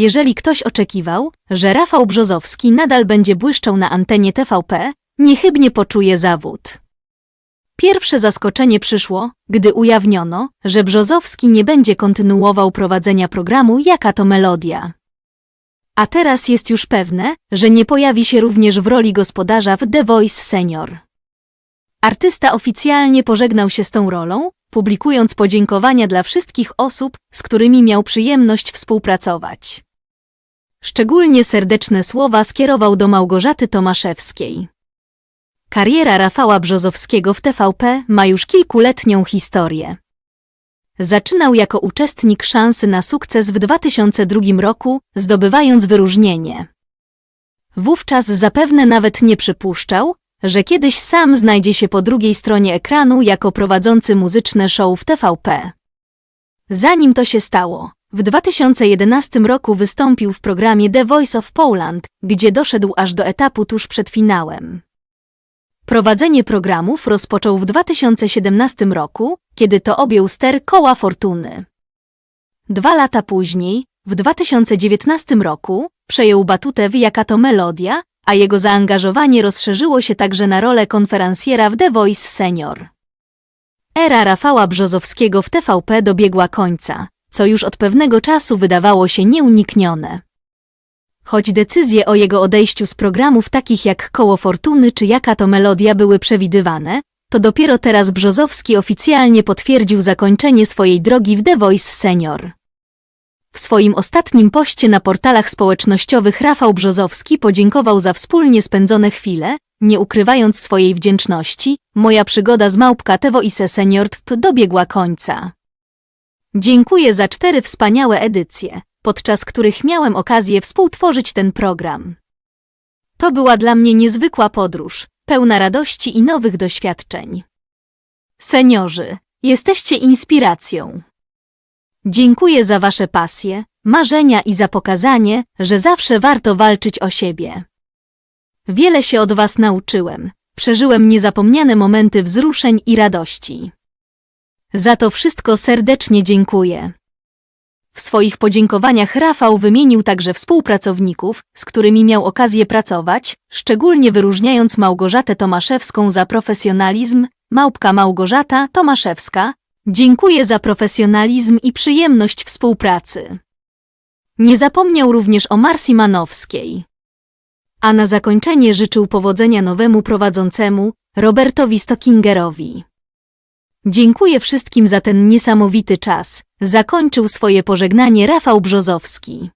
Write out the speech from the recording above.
Jeżeli ktoś oczekiwał, że Rafał Brzozowski nadal będzie błyszczał na antenie TVP, niechybnie poczuje zawód. Pierwsze zaskoczenie przyszło, gdy ujawniono, że Brzozowski nie będzie kontynuował prowadzenia programu Jaka to melodia. A teraz jest już pewne, że nie pojawi się również w roli gospodarza w The Voice Senior. Artysta oficjalnie pożegnał się z tą rolą, publikując podziękowania dla wszystkich osób, z którymi miał przyjemność współpracować. Szczególnie serdeczne słowa skierował do Małgorzaty Tomaszewskiej. Kariera Rafała Brzozowskiego w TVP ma już kilkuletnią historię. Zaczynał jako uczestnik szansy na sukces w 2002 roku, zdobywając wyróżnienie. Wówczas zapewne nawet nie przypuszczał, że kiedyś sam znajdzie się po drugiej stronie ekranu jako prowadzący muzyczne show w TVP. Zanim to się stało, w 2011 roku wystąpił w programie The Voice of Poland, gdzie doszedł aż do etapu tuż przed finałem. Prowadzenie programów rozpoczął w 2017 roku, kiedy to objął ster koła fortuny. Dwa lata później, w 2019 roku, przejął batutę w Jaka to Melodia, a jego zaangażowanie rozszerzyło się także na rolę konferencjera w The Voice Senior. Era Rafała Brzozowskiego w TVP dobiegła końca, co już od pewnego czasu wydawało się nieuniknione. Choć decyzje o jego odejściu z programów takich jak Koło Fortuny czy Jaka to Melodia były przewidywane, to dopiero teraz Brzozowski oficjalnie potwierdził zakończenie swojej drogi w The Voice Senior. W swoim ostatnim poście na portalach społecznościowych Rafał Brzozowski podziękował za wspólnie spędzone chwile, nie ukrywając swojej wdzięczności, moja przygoda z Małpka The Voice Senior TVP dobiegła końca. Dziękuję za cztery wspaniałe edycje, podczas których miałem okazję współtworzyć ten program. To była dla mnie niezwykła podróż, pełna radości i nowych doświadczeń. Seniorzy, jesteście inspiracją. Dziękuję za Wasze pasje, marzenia i za pokazanie, że zawsze warto walczyć o siebie. Wiele się od Was nauczyłem, przeżyłem niezapomniane momenty wzruszeń i radości. Za to wszystko serdecznie dziękuję. W swoich podziękowaniach Rafał wymienił także współpracowników, z którymi miał okazję pracować, szczególnie wyróżniając Małgorzatę Tomaszewską za profesjonalizm, małpka Małgorzata Tomaszewska. Dziękuję za profesjonalizm i przyjemność współpracy. Nie zapomniał również o Marsji Manowskiej. A na zakończenie życzył powodzenia nowemu prowadzącemu, Robertowi Stockingerowi. Dziękuję wszystkim za ten niesamowity czas. Zakończył swoje pożegnanie Rafał Brzozowski.